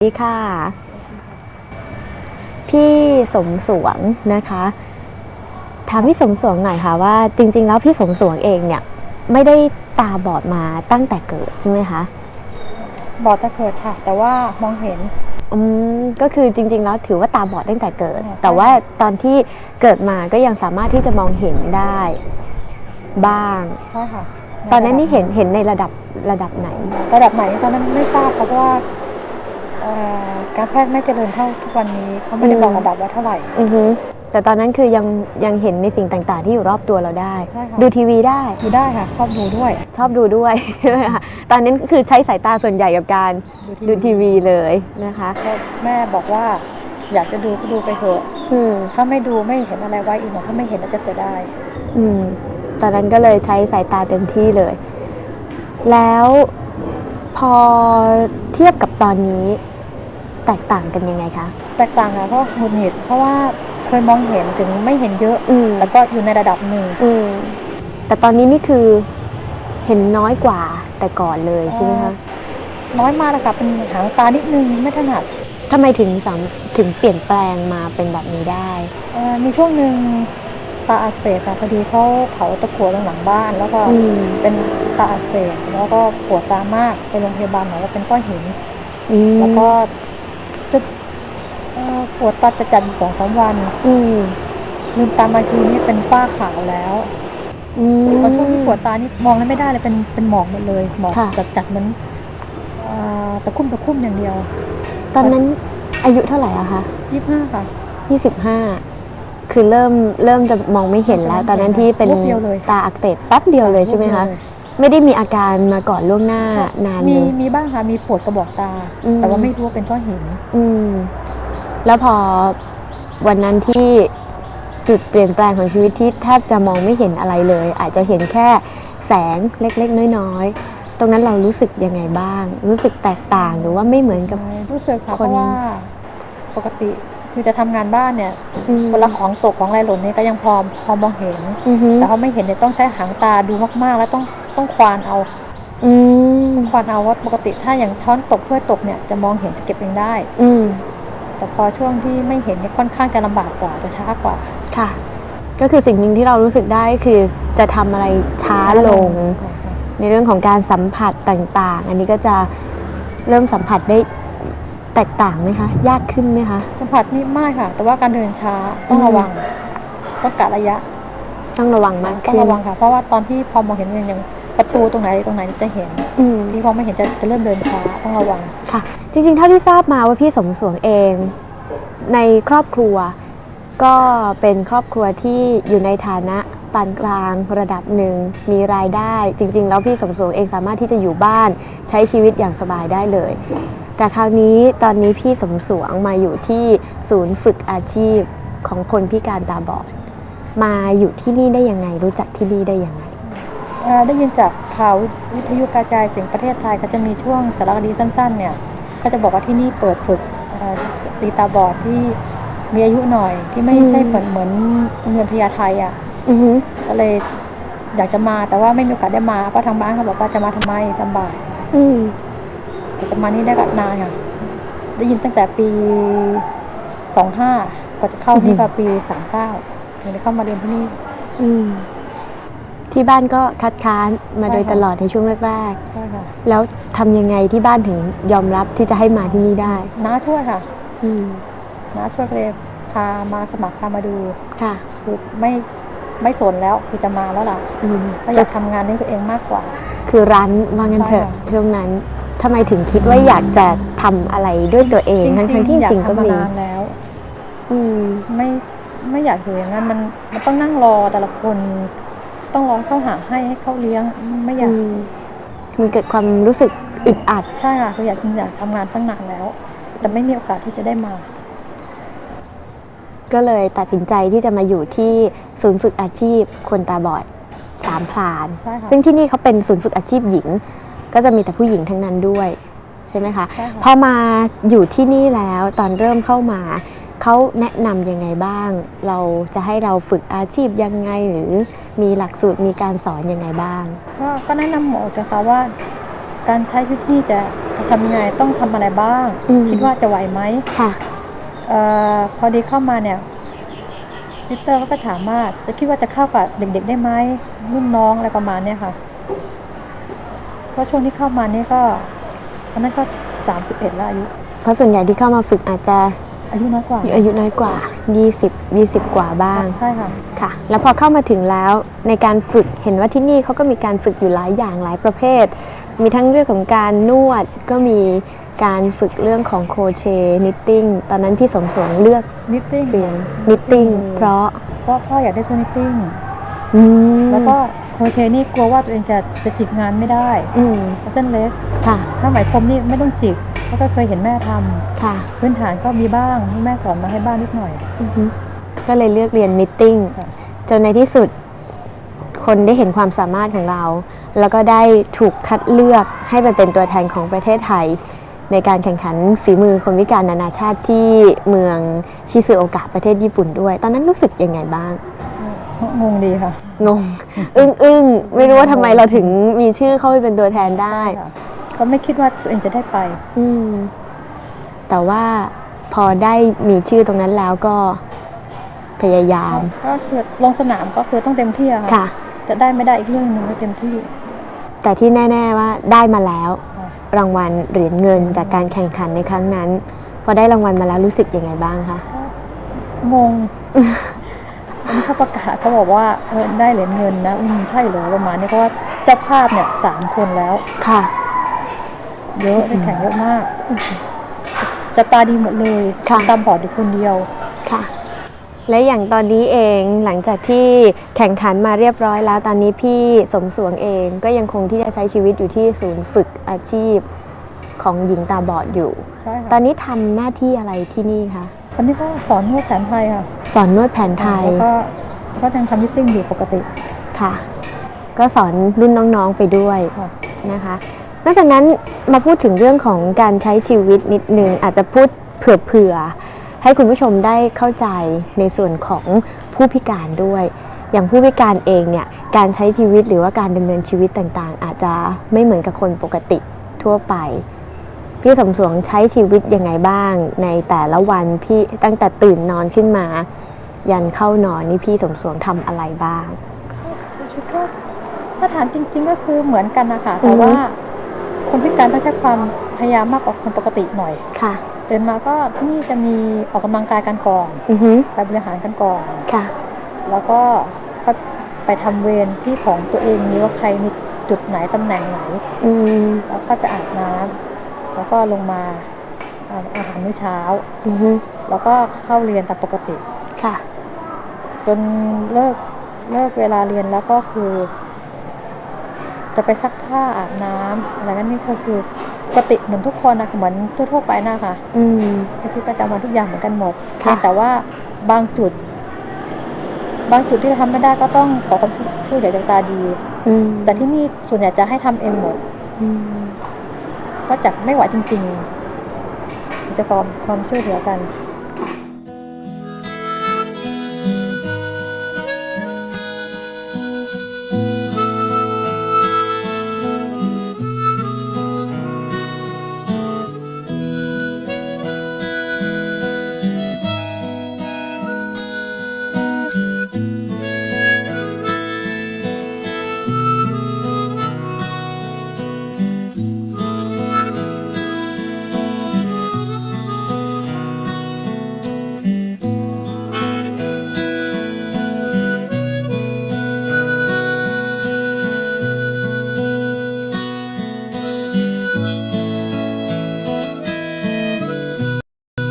สวัสดีค่ะ พี่สมสวงนะคะถามพี่สมสวงหน่อยค่ะว่าจริง ๆ แล้วพี่สมสวงเองเนี่ย ไม่ได้ตาบอดมาตั้งแต่เกิดใช่ไหมคะบอดตะเกิดค่ะ แต่ว่ามองเห็นอืมก็คือจริง ๆ แล้วถือว่าตาบอดตั้งแต่เกิดใช่แต่ว่าตอนที่เกิดมาก็ยังสามารถที่จะมองเห็นได้บ้างใช่ค่ะตอนนั้นนี่เห็นเห็นในระดับระดับไหน ระดับไหนตอนนั้นไม่ทราบเพราะว่าเอ่อ การแพทย์ไม่เจริญเท่าทุกวันนี้เขาไม่ได้บอกระดับว่าเท่าไหร่อือฮึแต่ตอนนั้นคือยังยังเห็นในสิ่งต่างๆ ที่อยู่รอบตัวเราได้ใช่ค่ะดูทีวีได้ดูได้ค่ะ ชอบดูด้วย ชอบดูด้วยใช่ไหมคะตอนนั้นคือใช้สายตาส่วนใหญ่กับการดูทีวีเลยนะคะก็แม่บอกว่าอยากจะดูก็ดูไปเถอะอืมถ้าไม่ดูไม่เห็นอะไรไว้อีกหน่อยถ้าไม่เห็นแล้วจะเสียดายอืมตอนนั้นก็เลยใช้สายตาเต็มที่เลย แล้วพอเทียบกับตอนนี้ แตกต่างกันยังไงคะ แตกต่างค่ะเพราะหงุดหงิดเพราะว่าเคยมองเห็นถึงไม่เห็นเยอะอืมแล้วก็อยู่ในระดับหนึ่งอืมแต่ตอนนี้นี่คือเห็นน้อยกว่าแต่ก่อนเลยใช่ไหมคะน้อยมากเลยค่ะเป็นหางตานิดนึงไม่ถนัดทำไมถึงสามถึงเปลี่ยนแปลงมาเป็นแบบนี้ได้ เอ่อมีช่วงหนึ่งตาอักเสบค่ะพอดีเขาเผาตะกั่วตรงหลังบ้าน แล้วก็อืม เป็นตาอักเสบแล้วก็ปวดตามากไปโรงพยาบาลหมอว่าเป็นก้อนหิน อืมแล้วก็ จะเอ่อปวดตาจะจัดอยู่สองสามวัน อืมลืมตามาทีนี่เป็นฝ้าขาวแล้วอืมตอนช่วงที่ปวดตานี่มองแล้วไม่ได้เลยเป็นเป็นหมอกหมดเลยหมอกค่ะ จัดจัดๆเหมือนเอ่อตะคุ่มตะคุ่มอย่างเดียวตอนนั้นอายุเท่าไหร่อะคะยี่ห้าค่ะ ยี่สิบห้าคือเริ่มเริ่มจะมองไม่เห็นแล้ว ตอนนั้นที่เป็นรูปเดียวเลย ตาอักเสบแป๊บเดียวเลยใช่ไหมคะ ไม่ได้มีอาการมาก่อนล่วงหน้านานมีเลย มีบ้างค่ะมีปวดกระบอกตา อืม แต่ว่าไม่รู้ว่าเป็นก้อนหินอืม แล้วพอวันนั้นที่จุดเปลี่ยนแปลงของชีวิตที่แทบจะมองไม่เห็นอะไรเลย อาจจะเห็นแค่แสงเล็กๆ น้อยๆ ตรงนั้นเรารู้สึกยังไงบ้าง รู้สึกแตกต่างหรือว่าไม่เหมือนกับ รู้สึกค่ะคนเพราะว่าปกติคือจะทำงานบ้านเนี่ยอืมเวลาของตกของอะไรหล่นเนี่ยก็ยังพอพอมองเห็น อือฮึแต่เขาไม่เห็นเนี่ยต้องใช้หางตาดูมากๆ แล้วต้อง ต้องควานเอาอืมควานเอาว่าปกติถ้าอย่างช้อนตกถ้วยตกเนี่ยจะมองเห็นจะเก็บเองได้ อืมแต่พอช่วงที่ไม่เห็นเนี่ยค่อนข้างจะลำบากกว่าจะช้ากว่า ค่ะ ก็คือสิ่งหนึ่งที่เรารู้สึกได้คือจะทำอะไรช้าลง ในเรื่องของการสัมผัสต่างๆ อันนี้ก็จะเริ่มสัมผัสได้แตกต่างไหมคะ ยากขึ้นไหมคะ สัมผัสนี่ไม่ค่ะ แต่ว่าการเดินช้าต้องระวังต้องกะระยะ ต้องระวังมากต้องขึ้นระวังค่ะ เพราะว่าตอนที่พอมองเห็นอย่างอย่าง ประตูตรงไหนตรงไหนจะเห็นอืมที่พอไม่เห็นจะจะเริ่มเดินช้าต้องระวังค่ะ จริง ๆ เท่าที่ทราบมาว่าพี่สมสวงเอง ในครอบครัว ก็เป็นครอบครัวที่อยู่ในฐานะปานกลางระดับหนึ่งมีรายได้ จริง ๆ แล้วพี่สมสวงเองสามารถที่จะอยู่บ้านใช้ชีวิตอย่างสบายได้เลย แต่คราวนี้ตอนนี้พี่สมสวงมาอยู่ที่ศูนย์ฝึกอาชีพของคนพิการตาบอดมาอยู่ที่นี่ได้ยังไงรู้จักที่นี่ได้ยังไงเอ่อ ได้ยินจากข่าววิทยุกระจายเสียงประเทศไทยก็จะมีช่วงสารคดีสั้นๆเนี่ยก็จะบอกว่าที่นี่เปิดฝึกเอ่อตีตาบอดที่มีอายุหน่อยที่ไม่อืมใช่เหมือนเหมือนโรงเรียนพญาไทอะอือฮึก็เลยอยากจะมาแต่ว่าไม่มีโอกาสได้มาเพราะทางบ้านเขาบอกว่าจะมาทำไมลำบากอืมแต่จะมานี่ได้ก็นานค่ะ ได้ยินตั้งแต่ปีสองห้ากว่าจะเข้านี่ก็ปีสามเก้าถึงได้เข้ามาเรียนที่นี่ อืม ที่บ้านก็คัดค้านมาโดยใช่ค่ะตลอดในช่วงแรกใช่ค่ะๆ แล้วทำยังไงที่บ้านถึงยอมรับที่จะให้มาที่นี่ได้ น้าช่วยค่ะอืมน้าช่วยก็เลยพามาสมัครพามาดูค่ะคือไม่ไม่สนแล้วคือจะมาแล้วล่ะอืมก็อยากทำงานด้วยตัวเองมากกว่า คือร้านว่างั้นเถอะใช่ค่ะ ช่วงนั้นทำไมถึงคิดว่าอยากจะทำอะไรด้วยตัวเองทั้งๆที่จอยากริงๆก็ทำมามีนานแล้ว อืม ไม่ไม่อยากอยู่อย่างนั้นมันมันต้องนั่งรอแต่ละคน ต้องรอเข้าหาให้ให้เขาเลี้ยงไม่อยากอืมมันเกิดความรู้สึกอึดอัดใช่ค่ะคืออยากอยากทำงานตั้งนานแล้ว แต่ไม่มีโอกาสที่จะได้มา ก็เลยตัดสินใจที่จะมาอยู่ที่ศูนย์ฝึกอาชีพคนตาบอดสามพลานใช่ค่ะซึ่งที่นี่เขาเป็นศูนย์ฝึกอาชีพหญิง ก็จะมีแต่ผู้หญิงทั้งนั้นด้วย ใช่ไหมคะใช่ค่ะพอมาอยู่ที่นี่แล้วตอนเริ่มเข้ามา เขาแนะนำยังไงบ้าง เราจะให้เราฝึกอาชีพยังไงหรือมีหลักสูตรมีการสอนยังไงบ้าง ก็ก็แนะนำหมอจะค่ะว่า การใช้ชีวิตที่จะจะทำยังไงต้องทำอะไรบ้าง อืม คิดว่าจะไหวไหมค่ะ เออพอดีเข้ามาเนี่ยซิสเตอร์เขาก็ถามว่าจะคิดว่าจะเข้ากับเด็ก ๆ ได้ไหมรุ่นน้องอะไรประมาณเนี้ยค่ะเพราะช่วงที่เข้ามานี่ก็ตอนนั้นก็สามสิบเอ็ดแล้วอายุ เพราะส่วนใหญ่ที่เข้ามาฝึกอาจจะ อายุน้อยกว่าอายุน้อยกว่า 20 20 กว่าบ้างใช่ค่ะค่ะ แล้วพอเข้ามาถึงแล้วในการฝึกเห็นว่าที่นี่เขาก็มีการฝึกอยู่หลายอย่างหลายประเภท มีทั้งเรื่องของการนวดก็มีการฝึกเรื่องของโครเชต์นิตติ้งตอนนั้นพี่สมสวงเลือกนิตติ้งเรียนนิตติ้งเพราะเพราะพ่ออยากได้เสื้อนิตติ้งอืมแล้วก็โคเชนี่กลัวว่าตัวเองจะจะจิกงานไม่ได้อืมเพราะเส้นเล็กค่ะ ถ้าไหมพรมนี่ไม่ต้องจิก เพราะก็เคยเห็นแม่ทำค่ะ พื้นฐานก็มีบ้างแม่สอนมาให้บ้างนิดหน่อยอือฮึก็เลยเลือกเรียนนิตติ้งค่ะจนในที่สุดคนได้เห็นความสามารถของเรา แล้วก็ได้ถูกคัดเลือกให้ไปเป็นตัวแทนของประเทศไทย ในการแข่งขันฝีมือคนพิการนานาชาติที่เมืองชิซึโอกะประเทศญี่ปุ่นด้วย ตอนนั้นรู้สึกยังไงบ้างงงดีค่ะ งง อึ้งอึ้งไม่รู้ว่าทำไมเราถึงมีชื่อเข้าไปเป็นตัวแทนได้ค่ะ ก็ไม่คิดว่าตัวเองจะได้ไป อืม แต่ว่าพอได้มีชื่อตรงนั้นแล้วก็พยายาม ก็คือลงสนามก็คือต้องเต็มที่อะค่ะค่ะจะได้ไม่ได้อีกเรื่องหนึ่งก็เต็มที่ แต่ที่แน่ ๆว่าได้มาแล้วค่ะรางวัลเหรียญเงินจากการแข่งขันในครั้งนั้น พอได้รางวัลมาแล้วรู้สึกยังไงบ้างคะงงวันนี้เขาประกาศเขาบอกว่าเออได้เหรียญเงินนะอืมใช่เหรอประมาณนี้เพราะว่าเจ้าภาพเนี่ยสามคนแล้วค่ะ เยอะได้แข่งเยอะมาก จะตาดีหมดเลยค่ะตาบอดอยู่คนเดียวค่ะ และอย่างตอนนี้เองหลังจากที่แข่งขันมาเรียบร้อยแล้ว ตอนนี้พี่สมสวงเองก็ยังคงที่จะใช้ชีวิตอยู่ที่ศูนย์ฝึกอาชีพของหญิงตาบอดอยู่ใช่ตอค่ะนนี้ทำหน้าที่อะไรที่นี่คะวันนี้ก็สอนนวดแผนไทยค่ะ สอนนวดแผนไทย แล้วก็ก็ยังทำมิทติ้งอยู่ปกติ ค่ะ ก็สอนรุ่นน้องๆไปด้วยค่ะนะคะ นอกจากนั้นมาพูดถึงเรื่องของการใช้ชีวิตนิดนึงอาจจะพูดเผื่อๆให้คุณผู้ชมได้เข้าใจในส่วนของผู้พิการด้วย อย่างผู้พิการเองเนี่ยการใช้ชีวิตหรือว่าการดำเนินชีวิตต่างๆ อาจจะไม่เหมือนกับคนปกติทั่วไปพี่สมสวงใช้ชีวิตยังไงบ้าง ในแต่ละวันพี่ตั้งแต่ตื่นนอนขึ้นมา ยันเข้านอนนี่พี่สมสวงทำอะไรบ้างชุดก็ถ้าถามจริง ๆก็คือเหมือนกันนะคะแต่ว่า คนพิการต้องใช้ความพยายามมากกว่าคนปกติหน่อยค่ะตื่นมาก็ที่นี่จะมีออกกำลังกายกันก่อนอือฮึไปบริหารกันก่อนค่ะ แล้วก็ก็ไปทำเวรที่ของตัวเองมีว่าใครมีจุดไหนตำแหน่งไหน อืมแล้วก็ไปอาบน้ำแล้วก็ลงมาอาอาหารมื้อเช้าอือฮึแล้วก็เข้าเรียนตามปกติค่ะ จนเลิกเลิกเวลาเรียนแล้วก็คือ จะไปซักผ้าอาบน้ำอะไรนั่นนี่ก็คือปกติเหมือนทุกคนนะเหมือนทั่วๆไปนะคะอืมในชีวิตประจำวันทุกอย่างเหมือนกันหมดค่ะเพียงแต่ว่าบางจุด บางจุดที่เราทำไม่ได้ก็ต้องขอความช่วยเหลือจากตาดีอืมแต่ที่นี่ส่วนใหญ่จะให้ทำเองหมดอืมก็จากไม่ไหวจริง ๆ จะขอความช่วยเหลือกัน